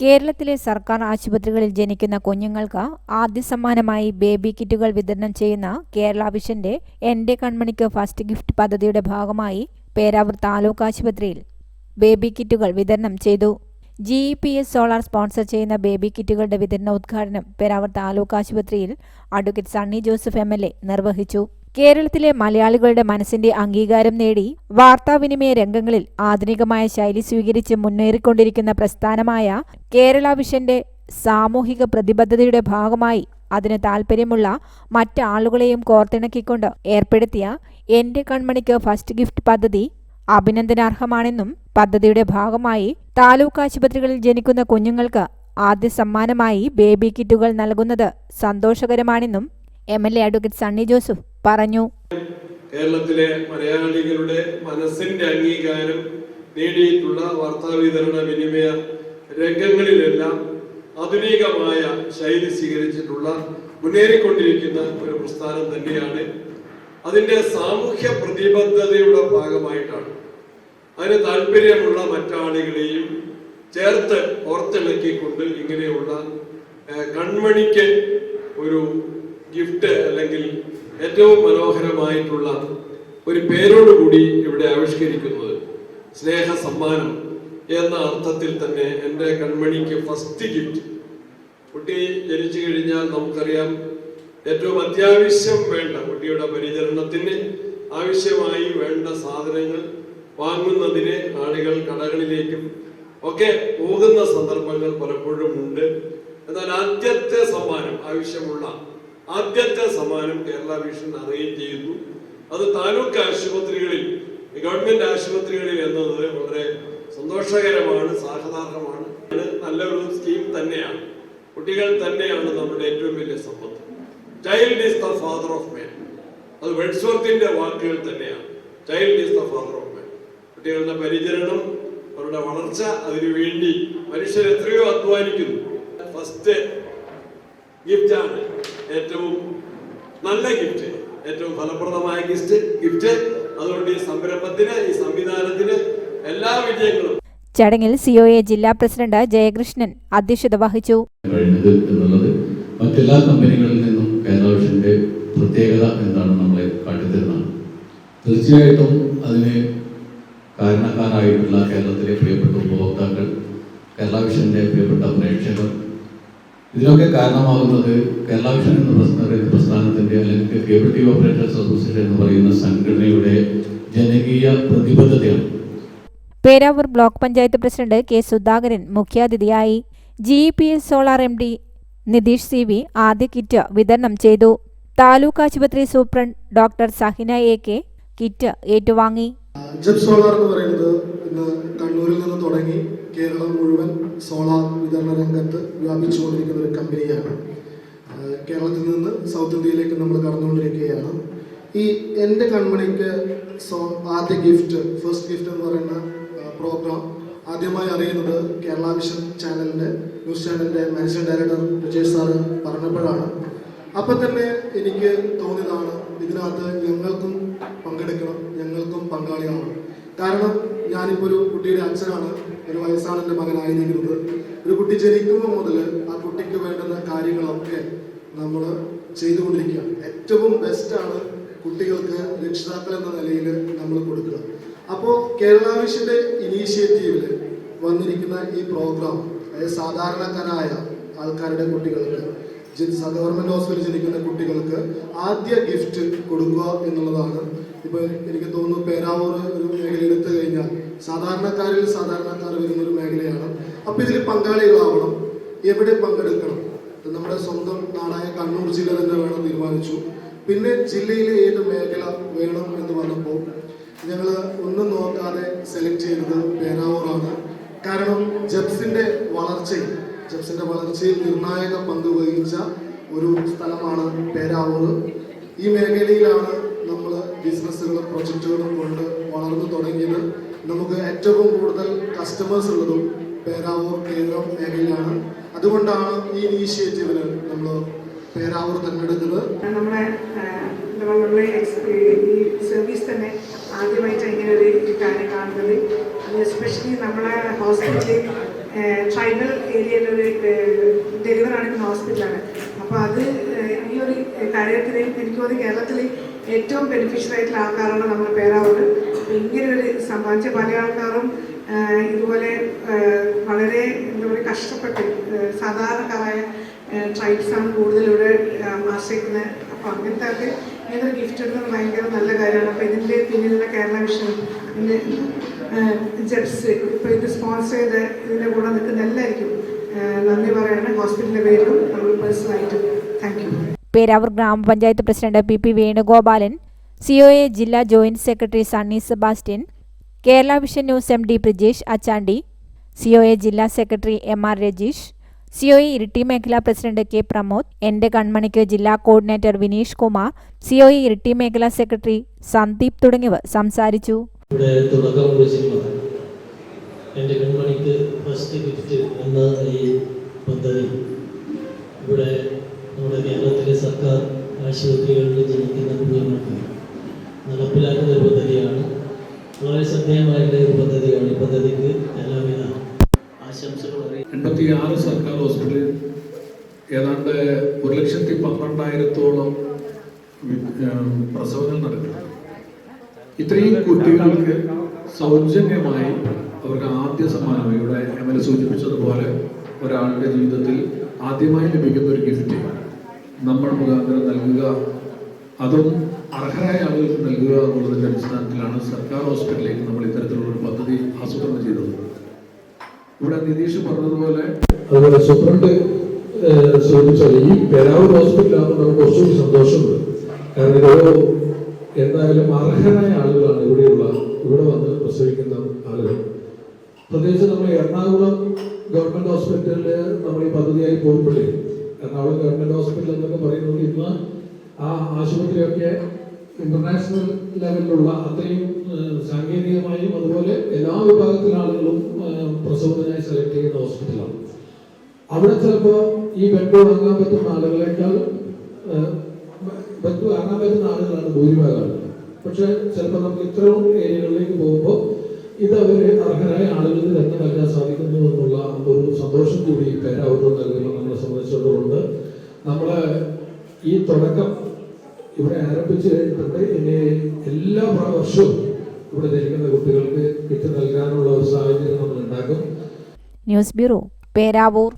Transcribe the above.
കേരളത്തിലെ സർക്കാർ ആശുപത്രികളിൽ ജനിക്കുന്ന കുഞ്ഞുങ്ങൾക്ക് ആദ്യ സമ്മാനമായി ബേബി കിറ്റുകൾ വിതരണം ചെയ്യുന്ന കേരള വിഷന്റെ എന്റെ കൺമണിക്ക് ഫസ്റ്റ് ഗിഫ്റ്റ് പദ്ധതിയുടെ ഭാഗമായി പേരാവൂർ താലൂക്ക് ആശുപത്രിയിൽ ബേബി കിറ്റുകൾ വിതരണം ചെയ്തു. G E P S solar sponsor ചെയ്യുന്ന ബേബി കിറ്റുകളുടെ വിതരണ ഉദ്ഘാടനം പേരാവൂർ താലൂക്ക് ആശുപത്രിയിൽ അഡ്വക്കേറ്റ് സണ്ണി ജോസഫ് എം നിർവഹിച്ചു. കേരളത്തിലെ മലയാളികളുടെ മനസ്സിന്റെ അംഗീകാരം നേടി വാർത്താവിനിമയ രംഗങ്ങളിൽ ആധുനികമായ ശൈലി സ്വീകരിച്ച് മുന്നേറിക്കൊണ്ടിരിക്കുന്ന പ്രസ്ഥാനമായ കേരള വിഷന്റെ സാമൂഹിക പ്രതിബദ്ധതയുടെ ഭാഗമായി അതിന് താൽപ്പര്യമുള്ള മറ്റാളുകളെയും കോർത്തിണക്കിക്കൊണ്ട് ഏർപ്പെടുത്തിയ എന്റെ കൺമണിക്ക് ഫസ്റ്റ് ഗിഫ്റ്റ് പദ്ധതി അഭിനന്ദനാർഹമാണെന്നും പദ്ധതിയുടെ ഭാഗമായി താലൂക്ക് ആശുപത്രികളിൽ ജനിക്കുന്ന കുഞ്ഞുങ്ങൾക്ക് ആദ്യ സമ്മാനമായി ബേബി കിറ്റുകൾ നൽകുന്നത് സന്തോഷകരമാണെന്നും M L A advocate Sunny Joseph പറഞ്ഞു. കേരളത്തിലെ മലയാളികളുടെ മനസ്സിന്റെ അംഗീകാരം നേടിയിട്ടുള്ള വാർത്താവിതരണ വിനിമയ രംഗങ്ങളിലെല്ലാം ആധുനികമായ ശൈലി സ്വീകരിച്ചിട്ടുള്ള മുന്നേറിക്കൊണ്ടിരിക്കുന്ന ഒരു പ്രസ്ഥാനം തന്നെയാണ്. അതിന്റെ സാമൂഹ്യ പ്രതിബദ്ധതയുടെ ഭാഗമായിട്ടാണ്. അതിന് താല്പര്യമുള്ള മറ്റാളുകളെയും ചേർത്ത് ഓർത്തിണക്കിക്കൊണ്ട് ഇങ്ങനെയുള്ള കൺമണിക്ക് ഒരു ഗിഫ്റ്റ് അല്ലെങ്കിൽ ഏറ്റവും മനോഹരമായിട്ടുള്ള ഒരു പേരോടുകൂടി ഇവിടെ ആവിഷ്കരിക്കുന്നത് സ്നേഹ സമ്മാനം എന്ന അർത്ഥത്തിൽ തന്നെ എന്റെ കൺമണിക്ക് ഫസ്റ്റ് ഗിഫ്റ്റ് കുട്ടി ജനിച്ചു കഴിഞ്ഞാൽ നമുക്കറിയാം ഏറ്റവും അത്യാവശ്യം വേണ്ട കുട്ടിയുടെ പരിചരണത്തിന് ആവശ്യമായി വേണ്ട സാധനങ്ങൾ വാങ്ങുന്നതിന് ആളുകൾ കടകളിലേക്കും ഒക്കെ പോകുന്ന സന്ദർഭങ്ങൾ പലപ്പോഴും ഉണ്ട്. എന്നാൽ ആദ്യത്തെ സമ്മാനം ആവശ്യമുള്ള ആദ്യത്തെ സമ്മാനം കേരള വിഷൻ അറേഞ്ച് ചെയ്യുന്നു. അത് താലൂക്ക് ആശുപത്രികളിൽ ഗവൺമെന്റ് ആശുപത്രികളിൽ എന്നത് വളരെ സന്തോഷകരമാണ് സാഹതാർഹമാണ് നല്ലൊരു സ്കീം തന്നെയാണ്. കുട്ടികൾ തന്നെയാണ് നമ്മുടെ ഏറ്റവും വലിയ സമ്പത്ത്. Child is the father of man അത് വെഡ്സ്വർത്തിന്റെ വാക്കുകൾ തന്നെയാണ്. Child is the father of man കുട്ടികളുടെ പരിചരണം അവരുടെ വളർച്ച അതിനുവേണ്ടി മനുഷ്യർ എത്രയോ അധ്വാനിക്കുന്നു. ഫസ്റ്റ് ഗിഫ്റ്റ് ആണ്. ഏറ്റവും നല്ല ഗിഫ്റ്റ് ഏറ്റവും ഫലപ്രദമായ ഗിഫ്റ്റ് ഗിഫ്റ്റ് അതുകൊണ്ട് ഈ സംരംഭത്തിന് ഈ സംവിധാനത്തിന് എല്ലാ വിജയങ്ങളും. ചടങ്ങിൽ സി ഒ എ ജില്ലാ പ്രസിഡന്റ് ജയകൃഷ്ണൻ അധ്യക്ഷത വഹിച്ചു. കഴിഞ്ഞത് എന്നുള്ളത് മറ്റെല്ലാ കമ്പനികളിൽ നിന്നും കേരള വിഷന്റെ പ്രത്യേകത എന്താണ് നമ്മളെ കാട്ടിത്തരുന്നത് തീർച്ചയായിട്ടും അതിന് കാരണക്കാരായിട്ടുള്ള കേരളത്തിലെ പ്രിയപ്പെട്ട ഉപഭോക്താക്കൾ കേരള വിഷന്റെ പ്രിയപ്പെട്ട പ്രേക്ഷകർ ഇതിനൊക്കെ കാരണമാകുന്നത് കേരള വിഷൻ എന്ന പ്രസ്ഥാനത്തിന്റെ അല്ലെങ്കിൽ cable T V operators association എന്ന് പറയുന്ന സംഘടനയുടെ ജനകീയ പ്രതിബദ്ധതയാണ്. Peravoor block panchayat president K Sudhakaran മുഖ്യാതിഥിയായി G E P S solar M D Nitish C V ആദ്യ കിറ്റ് വിതരണം ചെയ്തു. താലൂക്ക് ആശുപത്രി superintendent doctor Sahina A K kit ഏറ്റുവാങ്ങി. സോളാർ എന്ന് പറയുന്നത് ഇന്ന് കണ്ണൂരിൽ നിന്ന് തുടങ്ങി കേരളം മുഴുവൻ സോളാർ വിതരണ രംഗത്ത് വ്യാപിച്ചുകൊണ്ടിരിക്കുന്ന ഒരു കമ്പനിയാണ്. കേരളത്തിൽ നിന്ന് സൗത്ത് ഇന്ത്യയിലേക്ക് നമ്മൾ കടന്നുകൊണ്ടിരിക്കുകയാണ്. ഈ എന്റെ കൺമണിക്ക് സോ ആദ്യ ഗിഫ്റ്റ് ഫസ്റ്റ് ഗിഫ്റ്റ് എന്ന് പറയുന്ന പ്രോഗ്രാം ആദ്യമായി അറിയുന്നത് കേരള വിഷൻ ചാനലിന്റെ ന്യൂസ് ചാനലിന്റെ മാനേജിംഗ് ഡയറക്ടർ വിജയ് സാറ് പറഞ്ഞപ്പോഴാണ്. അപ്പം തന്നെ എനിക്ക് തോന്നിയതാണ് ഇതിനകത്ത് ഞങ്ങൾക്കും പങ്കെടുക്കണം ഞങ്ങൾക്കും പങ്കാളിയാവണം കാരണം ഞാനിപ്പോൾ ഒരു കുട്ടിയുടെ അച്ഛനാണ് ഒരു വയസ്സാണ് എന്റെ മകനായിരിക്കുന്നത്. ഒരു കുട്ടി ജനിക്കുമ്പോൾ മുതൽ ആ കുട്ടിക്ക് വേണ്ടുന്ന കാര്യങ്ങളൊക്കെ നമ്മൾ ചെയ്തുകൊണ്ടിരിക്കുകയാണ് ഏറ്റവും ബെസ്റ്റാണ് കുട്ടികൾക്ക് രക്ഷിതാക്കൾ എന്ന നിലയിൽ നമ്മൾ കൊടുക്കുക. അപ്പോൾ കേരള മിഷന്റെ ഇനീഷ്യേറ്റീവിൽ വന്നിരിക്കുന്ന ഈ പ്രോഗ്രാം സാധാരണക്കാരായ ആൾക്കാരുടെ കുട്ടികൾക്ക് ഗവൺമെന്റ് ഹോസ്പിറ്റലിൽ ജനിക്കുന്ന കുട്ടികൾക്ക് ആദ്യ ഗിഫ്റ്റ് കൊടുക്കുക എന്നുള്ളതാണ്. ഇപ്പൊ എനിക്ക് തോന്നുന്നു പേരാവൂർ ഒരു മേഖല എടുത്തു കഴിഞ്ഞാൽ സാധാരണക്കാരിൽ സാധാരണക്കാർ വരുന്ന ഒരു മേഖലയാണ്. അപ്പൊ ഇതിൽ പങ്കാളികളാവണം. എവിടെ പങ്കെടുക്കണം? നമ്മുടെ സ്വന്തം നാടായ കണ്ണൂർ ജില്ല തന്നെ വേണം തീരുമാനിച്ചു. പിന്നെ ജില്ലയിലെ ഏത് മേഖല വേണം എന്ന് പറഞ്ഞപ്പോൾ ഞങ്ങൾ ഒന്നും നോക്കാതെ സെലക്ട് ചെയ്തത് പേരാവൂറാണ് കാരണം ജബ്സിന്റെ വളർച്ചയിൽ ജബ്സിന്റെ വളർച്ചയിൽ നിർണായക പങ്ക് വഹിച്ച ഒരു സ്ഥലമാണ് പേരാവൂർ. ഈ മേഖലയിലാണ് നമ്മൾ ബിസിനസ്സുകളും പ്രൊജക്റ്റുകളും കൊണ്ട് വളർന്നു തുടങ്ങിയത്. നമുക്ക് ഏറ്റവും കൂടുതൽ കസ്റ്റമേഴ്സ് ഉള്ളതും പേരാവൂർ കേന്ദ്രം മേഖലയാണ് അതുകൊണ്ടാണ് ഈ ഇനീഷ്യേറ്റീവിന് നമ്മൾ പേരാവൂർ തിരഞ്ഞെടുക്കുന്നത് നമ്മളെ ആ, നമ്മളുടെ എക്സ്- ഈ സർവീസ് തന്നെ ആദ്യമായിട്ട് ഇങ്ങനെ ഒരു കാര്യം കാണുന്നത് അത് എസ്പെഷ്യലി നമ്മളെ ഹോസ്പിറ്റലിൽ ട്രൈബൽ ഏരിയയിലൊരു ഡെലിവർ നടക്കുന്ന ഹോസ്പിറ്റലാണ് അപ്പോൾ അത് ഏഹ്, ഈ ഒരു കാര്യത്തിൽ എനിക്ക് തോന്നുന്നു കേരളത്തിൽ ഏറ്റവും ബെനിഫിഷ്യൽ ആയിട്ടുള്ള ആൾക്കാരാണ് നമ്മുടെ പേരാവൂർ. ഇങ്ങനെ ഒരു സമ്പാദിച്ച പല ആൾക്കാരും ഇതുപോലെ വളരെ എന്താ പറയുക കഷ്ടപ്പെട്ട് സാധാരണക്കാരായ ട്രൈബ്സാണ് കൂടുതലിവിടെ ആശ്രയിക്കുന്നത്. അപ്പോൾ അങ്ങനത്തെ ഒക്കെ ഇങ്ങനെ ഗിഫ്റ്റ് എടുത്തത് ഭയങ്കര നല്ല കാര്യമാണ്. അപ്പോൾ ഇതിന്റെ പിന്നിലുള്ള കേരള മിഷൻ പിന്നെ ജെപ്സ് ഇപ്പോൾ ഇത് സ്പോൺസർ ചെയ്ത് ഇതിന്റെ കൂടെ നിൽക്കുന്ന എല്ലാവർക്കും നന്ദി പറയാണ് ഹോസ്പിറ്റലിന്റെ പേരിലും നമ്മൾ പേഴ്സണലായിട്ടും താങ്ക് യു പേരാവൂർ ഗ്രാമപഞ്ചായത്ത് president P P Venugopalan C O A ജില്ലാ joint secretary Sunny Sebastian Kerala vision news M D Brijesh Achandi C O A ജില്ലാ secretary M R Rajeesh C O A Iritty മേഖലാ president K Pramod എന്റെ കൺമണിക്ക് ജില്ലാ coordinator Vineesh Kumar C O A Iritty മേഖലാ secretary Sandeep തുടങ്ങിയവർ സംസാരിച്ചു. എന്റെ കൺമണിക്ക് first gift എന്ന ഈ പദ്ധതി. ഇവിടെ നമ്മുടെ കേരളത്തിലെ സർക്കാർ ആശുപത്രികളിൽ ജനിക്കുന്ന കുഞ്ഞുങ്ങൾക്ക് നടപ്പിലാക്കുന്ന ഒരു പദ്ധതിയാണ്. വളരെ ശ്രദ്ധേയമായിട്ടുള്ള ഒരു പദ്ധതിയാണ് ഈ പദ്ധതിക്ക് എല്ലാവിധ ആശംസകളും എൺപത്തി ആറ് സർക്കാർ ഹോസ്പിറ്റലിൽ ഏതാണ്ട് ഒരു ലക്ഷത്തി പന്ത്രണ്ടായിരത്തോളം പ്രസവങ്ങൾ നടക്കുന്നു. ഇത്രയും കുട്ടികൾക്ക് സൗജന്യമായി അവർക്ക് ആദ്യ സമ്മാനം ഇവിടെ എം എൽ എ സൂചിപ്പിച്ചതുപോലെ ഒരാളുടെ ജീവിതത്തിൽ ആദ്യമായി ലഭിക്കുന്ന ഒരു ഗിഫ്റ്റ്. നമ്മൾ മുഖാന്തരം നൽകുക. അതും അർഹരായ ആളുകൾക്ക് നൽകുക എന്നുള്ളതിന്റെ അടിസ്ഥാനത്തിലാണ് സർക്കാർ ഹോസ്പിറ്റലിലേക്ക് നമ്മൾ ഇത്തരത്തിലുള്ള ഒരു പദ്ധതി ആസൂത്രണം ചെയ്തത്. ഇവിടെ നിതീഷ് പറഞ്ഞതുപോലെ അതുപോലെ സൂപ്രണ്ട് ചോദിച്ചാൽ ഈ പെരാവൂർ ഹോസ്പിറ്റലാകുമ്പോൾ നമുക്ക് കുറച്ചുകൂടി സന്തോഷമുണ്ട്. കാരണം ഇതൊരു എന്തായാലും അർഹരായ ആളുകളാണ് ഇവിടെയുള്ള ഇവിടെ വന്ന് പ്രസവിക്കുന്ന ആളുകൾ. പ്രത്യേകിച്ച് നമ്മൾ എറണാകുളം ഗവൺമെന്റ് ഹോസ്പിറ്റലിൽ നമ്മൾ ഈ പദ്ധതിയായി പോകുമ്പോഴേ എറണാകുളം ഹോസ്പിറ്റൽ എന്നൊക്കെ പറയുന്നത് ഇന്ന് ആ ആശുപത്രിയൊക്കെ ഇന്റർനാഷണൽ ലെവലിലുള്ള അത്രയും സാങ്കേതികമായും അതുപോലെ എല്ലാ വിഭാഗത്തിലെ ആളുകളും പ്രസവത്തിനായി സെലക്ട് ചെയ്യുന്ന ഹോസ്പിറ്റലാണ് അവിടെ ചിലപ്പോൾ ഈ ബെഡ് വാങ്ങാൻ പറ്റുന്ന ആളുകളെക്കാൾ ബെഡ് വാങ്ങാൻ പറ്റുന്ന ആളുകളാണ് ഭൂരിഭാഗം. പക്ഷെ ചിലപ്പോൾ നമുക്ക് ഇത്രയും ഏരിയകളിലേക്ക് പോകുമ്പോൾ ഇത് അവർ അർഹരായ ആളുകൾക്ക് തന്നെ നൽകാൻ സാധിക്കുന്നു എന്നുള്ള ഒരു സന്തോഷം കൂടി പേരാവൂർ നൽകുന്ന നമ്മളെ നമ്മളെ ഈ തുടക്കം ഇവിടെ ആരംഭിച്ചു കഴിഞ്ഞിട്ടുണ്ട് ഇനി എല്ലാ വർഷവും ഇവിടെ ധരിക്കുന്ന കുട്ടികൾക്ക് കിറ്റ് നൽകാനുള്ള ഒരു സാഹചര്യം നമ്മൾ ഉണ്ടാക്കും. News bureau Peravoor.